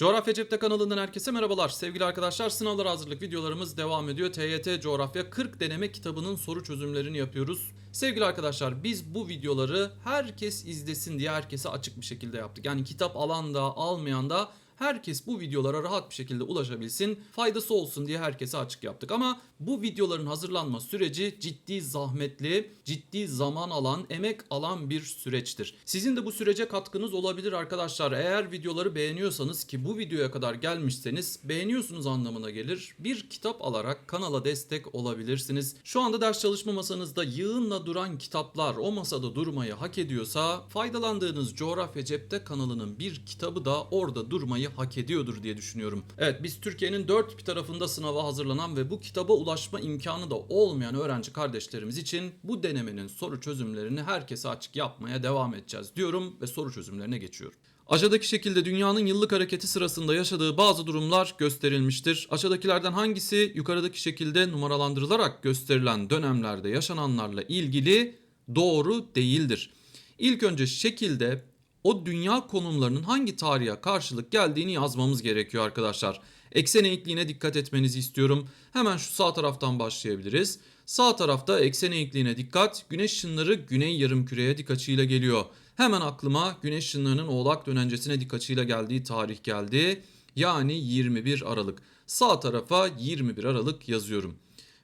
Coğrafya Cepte kanalından herkese merhabalar. Sevgili arkadaşlar sınavlara hazırlık videolarımız devam ediyor. TYT Coğrafya 40 deneme kitabının soru çözümlerini yapıyoruz. Sevgili arkadaşlar biz bu videoları herkes izlesin diye herkese açık bir şekilde yaptık. Yani kitap alan da almayan da herkes bu videolara rahat bir şekilde ulaşabilsin, faydası olsun diye herkese açık yaptık. Ama bu videoların hazırlanma süreci ciddi zahmetli, ciddi zaman alan, emek alan bir süreçtir. Sizin de bu sürece katkınız olabilir arkadaşlar. Eğer videoları beğeniyorsanız ki bu videoya kadar gelmişseniz beğeniyorsunuz anlamına gelir. Bir kitap alarak kanala destek olabilirsiniz. Şu anda ders çalışma masanızda yığınla duran kitaplar o masada durmayı hak ediyorsa faydalandığınız Coğrafya Cepte kanalının bir kitabı da orada durmayı hak ediyordur diye düşünüyorum. Evet biz Türkiye'nin dört bir tarafında sınava hazırlanan ve bu kitaba ulaşma imkanı da olmayan öğrenci kardeşlerimiz için bu denemenin soru çözümlerini herkese açık yapmaya devam edeceğiz diyorum ve soru çözümlerine geçiyorum. Aşağıdaki şekilde dünyanın yıllık hareketi sırasında yaşadığı bazı durumlar gösterilmiştir. Aşağıdakilerden hangisi yukarıdaki şekilde numaralandırılarak gösterilen dönemlerde yaşananlarla ilgili doğru değildir? İlk önce şekilde o dünya konumlarının hangi tarihe karşılık geldiğini yazmamız gerekiyor arkadaşlar. Eksen eğikliğine dikkat etmenizi istiyorum. Hemen şu sağ taraftan başlayabiliriz. Sağ tarafta eksen eğikliğine dikkat. Güneş ışınları güney yarımküreye dik açıyla geliyor. Hemen aklıma güneş ışınlarının oğlak dönencesine dik açıyla geldiği tarih geldi. Yani 21 Aralık. Sağ tarafa 21 Aralık yazıyorum.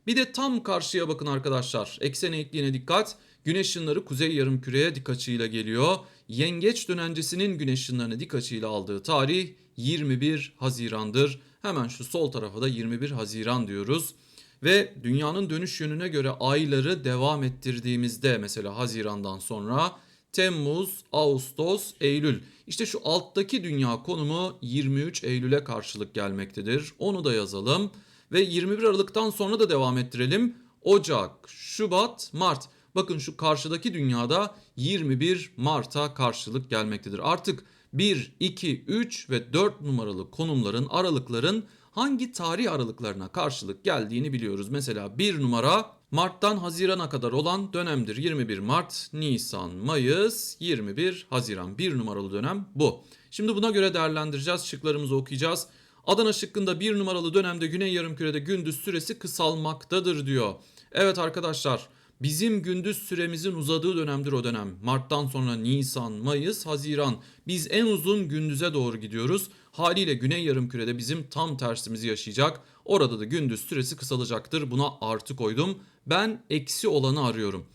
Bir de tam karşıya bakın arkadaşlar. Eksen eğikliğine dikkat. Güneş ışınları kuzey yarımküreye dik açıyla geliyor. Yengeç dönencesinin güneş ışınlarını dik açıyla aldığı tarih 21 Haziran'dır. Hemen şu sol tarafa da 21 Haziran diyoruz. Ve dünyanın dönüş yönüne göre ayları devam ettirdiğimizde mesela Haziran'dan sonra Temmuz, Ağustos, Eylül. İşte şu alttaki dünya konumu 23 Eylül'e karşılık gelmektedir. Onu da yazalım. Ve 21 Aralık'tan sonra da devam ettirelim. Ocak, Şubat, Mart. Bakın şu karşıdaki dünyada 21 Mart'a karşılık gelmektedir. Artık 1, 2, 3 ve 4 numaralı konumların, aralıkların hangi tarih aralıklarına karşılık geldiğini biliyoruz. Mesela 1 numara Mart'tan Haziran'a kadar olan dönemdir. 21 Mart, Nisan, Mayıs, 21 Haziran. 1 numaralı dönem bu. Şimdi buna göre değerlendireceğiz. Şıklarımızı okuyacağız. Adana şıkkında 1 numaralı dönemde Güney Yarımküre'de gündüz süresi kısalmaktadır diyor. Evet arkadaşlar Bizim gündüz süremizin uzadığı dönemdir o dönem. Mart'tan sonra Nisan, Mayıs, Haziran. Biz en uzun gündüze doğru gidiyoruz. Haliyle Güney Yarımküre'de bizim tam tersimizi yaşayacak. Orada da gündüz süresi kısalacaktır. Buna artı koydum. Ben eksi olanı arıyorum.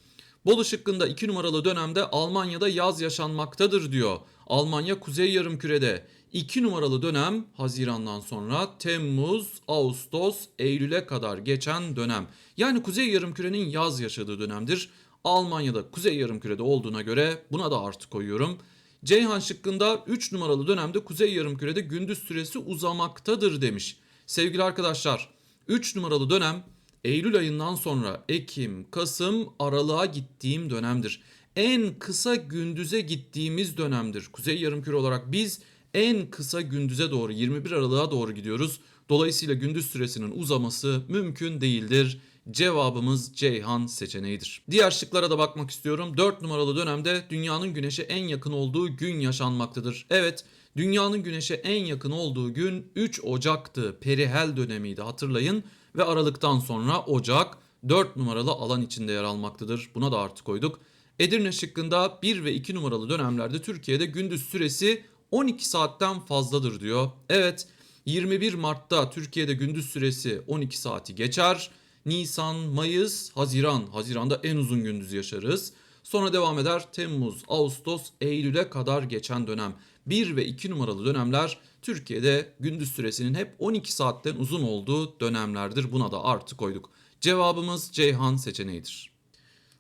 Bolu şıkkında 2 numaralı dönemde Almanya'da yaz yaşanmaktadır diyor. Almanya kuzey yarımkürede. 2 numaralı dönem Haziran'dan sonra Temmuz, Ağustos, Eylül'e kadar geçen dönem. Yani kuzey yarımkürenin yaz yaşadığı dönemdir. Almanya'da kuzey yarımkürede olduğuna göre buna da artı koyuyorum. Ceyhan şıkkında 3 numaralı dönemde kuzey yarımkürede gündüz süresi uzamaktadır demiş. Sevgili arkadaşlar 3 numaralı dönem Eylül ayından sonra Ekim, Kasım, Aralık'a gittiğim dönemdir. En kısa gündüze gittiğimiz dönemdir. Kuzey yarımküre olarak biz en kısa gündüze doğru 21 Aralık'a doğru gidiyoruz. Dolayısıyla gündüz süresinin uzaması mümkün değildir. Cevabımız Ceyhan seçeneğidir. Diğer şıklara da bakmak istiyorum. 4 numaralı dönemde dünyanın güneşe en yakın olduğu gün yaşanmaktadır. Evet, dünyanın güneşe en yakın olduğu gün 3 Ocak'tı. Perihel dönemiydi hatırlayın ve Aralık'tan sonra Ocak 4 numaralı alan içinde yer almaktadır. Buna da artı koyduk. Edirne şıkkında 1 ve 2 numaralı dönemlerde Türkiye'de gündüz süresi 12 saatten fazladır diyor. Evet 21 Mart'ta Türkiye'de gündüz süresi 12 saati geçer. Nisan, Mayıs, Haziran. Haziran'da en uzun gündüz yaşarız. Sonra devam eder Temmuz, Ağustos, Eylül'e kadar geçen dönem. 1 ve 2 numaralı dönemler Türkiye'de gündüz süresinin hep 12 saatten uzun olduğu dönemlerdir. Buna da artı koyduk. Cevabımız Ceyhan seçeneğidir.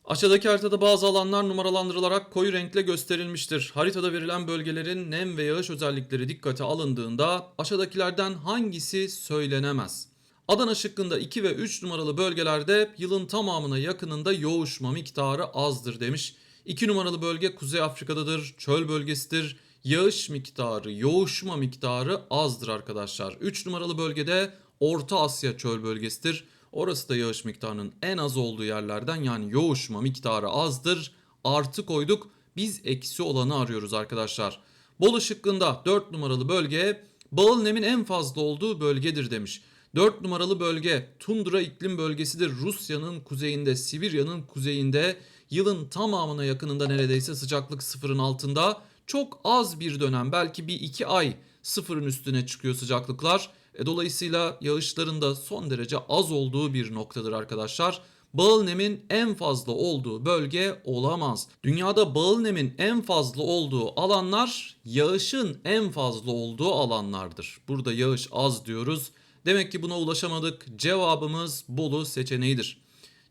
Aşağıdaki haritada bazı alanlar numaralandırılarak koyu renkle gösterilmiştir. Haritada verilen bölgelerin nem ve yağış özellikleri dikkate alındığında aşağıdakilerden hangisi söylenemez? Adana şıkkında 2 ve 3 numaralı bölgelerde yılın tamamına yakınında yoğuşma miktarı azdır demiş. 2 numaralı bölge Kuzey Afrika'dadır, çöl bölgesidir. Yağış miktarı, yoğuşma miktarı azdır arkadaşlar. 3 numaralı bölgede Orta Asya çöl bölgesidir. Orası da yağış miktarının en az olduğu yerlerden yani yoğuşma miktarı azdır. Artı koyduk. Biz eksi olanı arıyoruz arkadaşlar. Bolu şıkkında 4 numaralı bölge Bağıl nemin en fazla olduğu bölgedir demiş. 4 numaralı bölge tundra iklim bölgesidir. Rusya'nın kuzeyinde, Sibirya'nın kuzeyinde yılın tamamına yakınında neredeyse sıcaklık sıfırın altında. Çok az bir dönem belki bir iki ay sıfırın üstüne çıkıyor sıcaklıklar. E, dolayısıyla yağışların da son derece az olduğu bir noktadır arkadaşlar. Bağıl nemin en fazla olduğu bölge olamaz. Dünyada bağıl nemin en fazla olduğu alanlar yağışın en fazla olduğu alanlardır. Burada yağış az diyoruz. Demek ki buna ulaşamadık. Cevabımız Bolu seçeneğidir.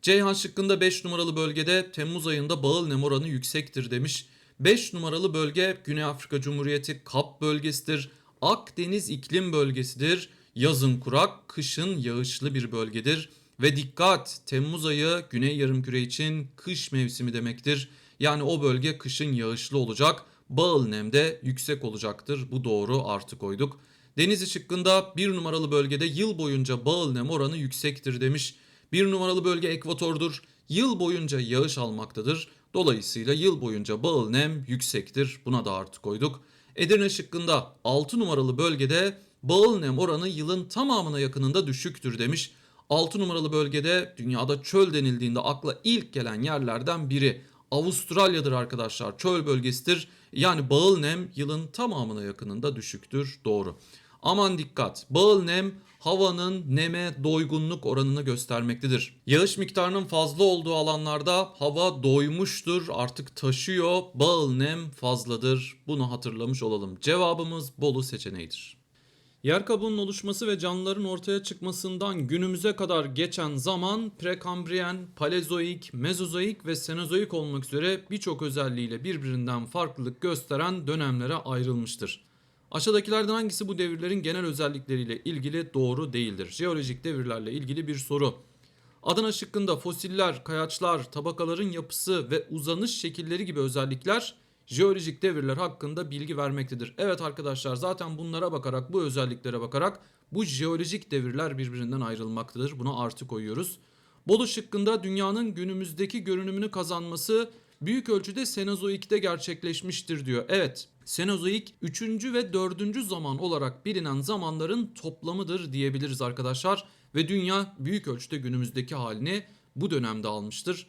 Ceyhan şıkkında 5 numaralı bölgede Temmuz ayında bağıl nem oranı yüksektir demiş. 5 numaralı bölge Güney Afrika Cumhuriyeti Kap bölgesidir. Akdeniz iklim bölgesidir. Yazın kurak, kışın yağışlı bir bölgedir. Ve dikkat Temmuz ayı Güney Yarımküre için kış mevsimi demektir. Yani o bölge kışın yağışlı olacak. Bağıl nem de yüksek olacaktır. Bu doğru artı koyduk. Denizli şıkkında bir numaralı bölgede yıl boyunca bağıl nem oranı yüksektir demiş. Bir numaralı bölge ekvatordur. Yıl boyunca yağış almaktadır. Dolayısıyla yıl boyunca bağıl nem yüksektir. Buna da artı koyduk. Edirne şıkkında 6 numaralı bölgede bağıl nem oranı yılın tamamına yakınında düşüktür demiş. 6 numaralı bölgede dünyada çöl denildiğinde akla ilk gelen yerlerden biri Avustralya'dır arkadaşlar. Çöl bölgesidir. Yani bağıl nem yılın tamamına yakınında düşüktür. Doğru. Aman dikkat. Bağıl nem havanın neme doygunluk oranını göstermektedir. Yağış miktarının fazla olduğu alanlarda hava doymuştur, artık taşıyor. Bağıl nem fazladır. Bunu hatırlamış olalım. Cevabımız Bolu seçeneğidir. Yer kabuğunun oluşması ve canlıların ortaya çıkmasından günümüze kadar geçen zaman prekambriyen, palezoik, mezozoik ve senozoik olmak üzere birçok özelliğiyle birbirinden farklılık gösteren dönemlere ayrılmıştır. Aşağıdakilerden hangisi bu devirlerin genel özellikleriyle ilgili doğru değildir? Jeolojik devirlerle ilgili bir soru. Adana şıkkında fosiller, kayaçlar, tabakaların yapısı ve uzanış şekilleri gibi özellikler jeolojik devirler hakkında bilgi vermektedir. Evet arkadaşlar zaten bunlara bakarak bu özelliklere bakarak bu jeolojik devirler birbirinden ayrılmaktadır. Buna artı koyuyoruz. Bolu şıkkında dünyanın günümüzdeki görünümünü kazanması büyük ölçüde Senozoik'te gerçekleşmiştir diyor. Evet Senozoik 3. ve 4. zaman olarak bilinen zamanların toplamıdır diyebiliriz arkadaşlar. Ve dünya büyük ölçüde günümüzdeki halini bu dönemde almıştır.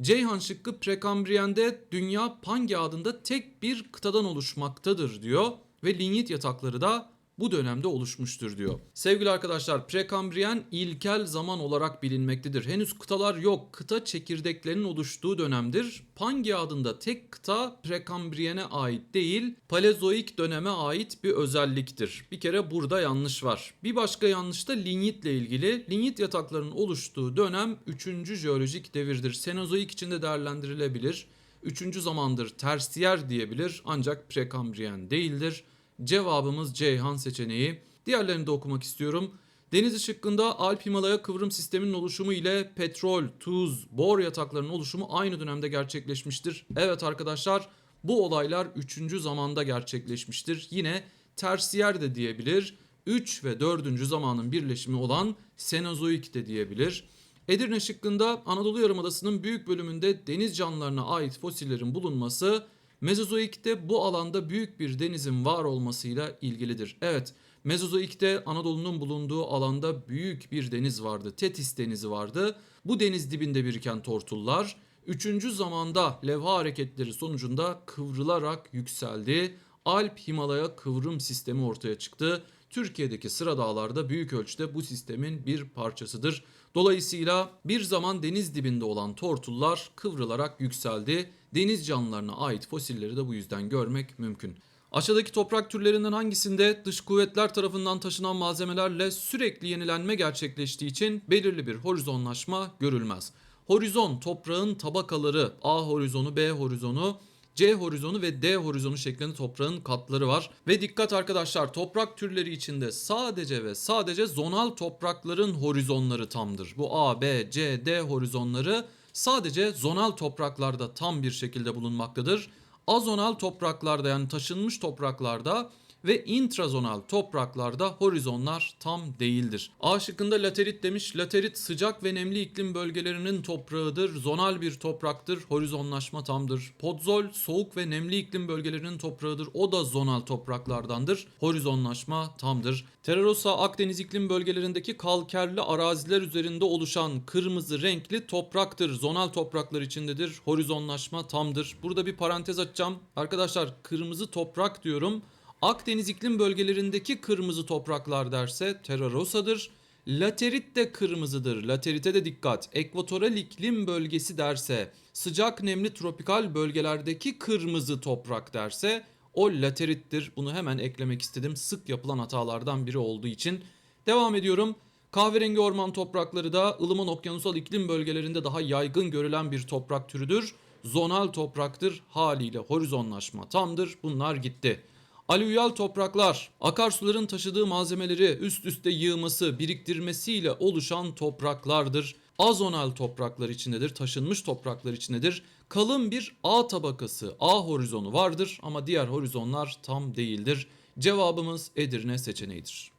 Ceyhan şıkkı Prekambriyen'de dünya Pange adında tek bir kıtadan oluşmaktadır diyor ve linyit yatakları da bu dönemde oluşmuştur diyor. Sevgili arkadaşlar Prekambriyen ilkel zaman olarak bilinmektedir. Henüz kıtalar yok. Kıta çekirdeklerinin oluştuğu dönemdir. Pange adında tek kıta Prekambriyen'e ait değil, Palezoik döneme ait bir özelliktir. Bir kere burada yanlış var. Bir başka yanlış da linyitle ilgili. Linyit yataklarının oluştuğu dönem 3. jeolojik devirdir. Senozoik içinde değerlendirilebilir. Üçüncü zamandır tersiyer diyebilir ancak prekambriyen değildir. Cevabımız Ceyhan seçeneği. Diğerlerini de okumak istiyorum. Deniz şıkkında Alp Himalaya kıvrım sisteminin oluşumu ile petrol, tuz, bor yataklarının oluşumu aynı dönemde gerçekleşmiştir. Evet arkadaşlar bu olaylar 3. zamanda gerçekleşmiştir. Yine tersiyer de diyebilir. 3 ve 4. zamanın birleşimi olan Senozoik de diyebilir. Edirne şıkkında Anadolu Yarımadası'nın büyük bölümünde deniz canlılarına ait fosillerin bulunması Mezozoik'te bu alanda büyük bir denizin var olmasıyla ilgilidir. Evet, Mezozoik'te Anadolu'nun bulunduğu alanda büyük bir deniz vardı. Tetis denizi vardı. Bu deniz dibinde biriken tortullar 3. zamanda levha hareketleri sonucunda kıvrılarak yükseldi. Alp Himalaya kıvrım sistemi ortaya çıktı. Türkiye'deki sıra dağlarda büyük ölçüde bu sistemin bir parçasıdır. Dolayısıyla bir zaman deniz dibinde olan tortullar kıvrılarak yükseldi. Deniz canlılarına ait fosilleri de bu yüzden görmek mümkün. Aşağıdaki toprak türlerinden hangisinde dış kuvvetler tarafından taşınan malzemelerle sürekli yenilenme gerçekleştiği için belirli bir horizonlaşma görülmez. Horizon toprağın tabakaları A horizonu, B horizonu, C horizonu ve D horizonu şeklinde toprağın katları var. Ve dikkat arkadaşlar toprak türleri içinde sadece ve sadece zonal toprakların horizonları tamdır. Bu A, B, C, D horizonları sadece zonal topraklarda tam bir şekilde bulunmaktadır. Azonal topraklarda yani taşınmış topraklarda ve intrazonal topraklarda horizonlar tam değildir. A şıkkında laterit demiş. Laterit sıcak ve nemli iklim bölgelerinin toprağıdır. Zonal bir topraktır. Horizonlaşma tamdır. Podzol soğuk ve nemli iklim bölgelerinin toprağıdır. O da zonal topraklardandır. Horizonlaşma tamdır. Terrarossa Akdeniz iklim bölgelerindeki kalkerli araziler üzerinde oluşan kırmızı renkli topraktır. Zonal topraklar içindedir. Horizonlaşma tamdır. Burada bir parantez açacağım. Arkadaşlar kırmızı toprak diyorum. Akdeniz iklim bölgelerindeki kırmızı topraklar derse Terrarosa'dır. Laterit de kırmızıdır. Laterite de dikkat. Ekvatoral iklim bölgesi derse sıcak nemli tropikal bölgelerdeki kırmızı toprak derse o laterittir. Bunu hemen eklemek istedim. Sık yapılan hatalardan biri olduğu için. Devam ediyorum. Kahverengi orman toprakları da ılıman okyanusal iklim bölgelerinde daha yaygın görülen bir toprak türüdür. Zonal topraktır. Haliyle horizonlaşma tamdır. Bunlar gitti. Alüvyal topraklar, akarsuların taşıdığı malzemeleri üst üste yığması, biriktirmesiyle oluşan topraklardır. Azonal topraklar içindedir, taşınmış topraklar içindedir. Kalın bir A tabakası, A horizonu vardır ama diğer horizonlar tam değildir. Cevabımız Edirne seçeneğidir.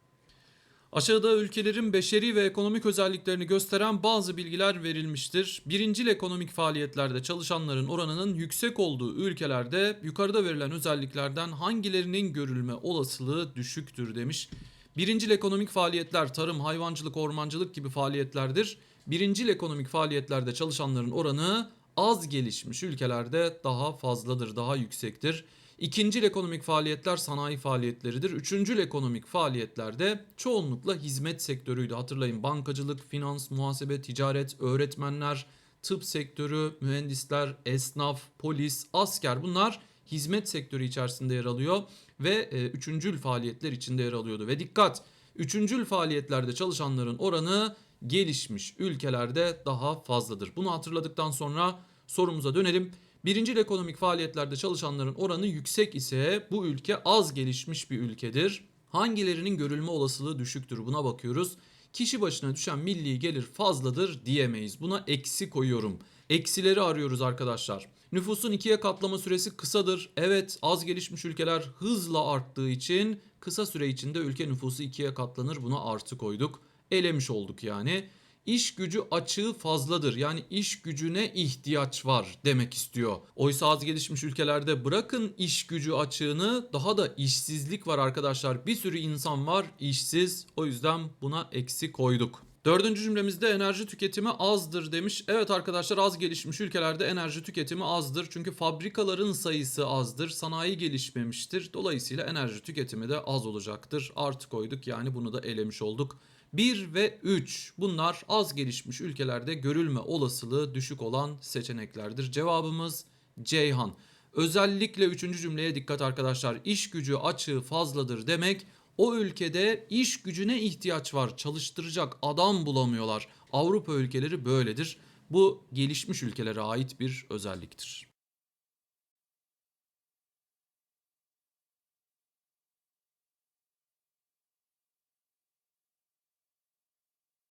Aşağıda ülkelerin beşeri ve ekonomik özelliklerini gösteren bazı bilgiler verilmiştir. Birincil ekonomik faaliyetlerde çalışanların oranının yüksek olduğu ülkelerde yukarıda verilen özelliklerden hangilerinin görülme olasılığı düşüktür demiş. Birincil ekonomik faaliyetler tarım, hayvancılık, ormancılık gibi faaliyetlerdir. Birincil ekonomik faaliyetlerde çalışanların oranı az gelişmiş ülkelerde daha fazladır, daha yüksektir. İkincil ekonomik faaliyetler sanayi faaliyetleridir. Üçüncül ekonomik faaliyetlerde çoğunlukla hizmet sektörüydü. Hatırlayın bankacılık, finans, muhasebe, ticaret, öğretmenler, tıp sektörü, mühendisler, esnaf, polis, asker bunlar hizmet sektörü içerisinde yer alıyor ve e, üçüncül faaliyetler içinde yer alıyordu. Ve dikkat üçüncül faaliyetlerde çalışanların oranı gelişmiş ülkelerde daha fazladır. Bunu hatırladıktan sonra sorumuza dönelim. Birincil ekonomik faaliyetlerde çalışanların oranı yüksek ise bu ülke az gelişmiş bir ülkedir. Hangilerinin görülme olasılığı düşüktür buna bakıyoruz. Kişi başına düşen milli gelir fazladır diyemeyiz. Buna eksi koyuyorum. Eksileri arıyoruz arkadaşlar. Nüfusun ikiye katlama süresi kısadır. Evet az gelişmiş ülkeler hızla arttığı için kısa süre içinde ülke nüfusu ikiye katlanır. Buna artı koyduk. Elemiş olduk yani. İş gücü açığı fazladır. Yani iş gücüne ihtiyaç var demek istiyor. Oysa az gelişmiş ülkelerde bırakın iş gücü açığını daha da işsizlik var arkadaşlar. Bir sürü insan var işsiz. O yüzden buna eksi koyduk. Dördüncü cümlemizde enerji tüketimi azdır demiş. Evet arkadaşlar az gelişmiş ülkelerde enerji tüketimi azdır. Çünkü fabrikaların sayısı azdır. Sanayi gelişmemiştir. Dolayısıyla enerji tüketimi de az olacaktır. Artı koyduk yani bunu da elemiş olduk. 1 ve 3 bunlar az gelişmiş ülkelerde görülme olasılığı düşük olan seçeneklerdir. Cevabımız Ceyhan. Özellikle 3. cümleye dikkat arkadaşlar. İş gücü açığı fazladır demek o ülkede iş gücüne ihtiyaç var. Çalıştıracak adam bulamıyorlar. Avrupa ülkeleri böyledir. Bu gelişmiş ülkelere ait bir özelliktir.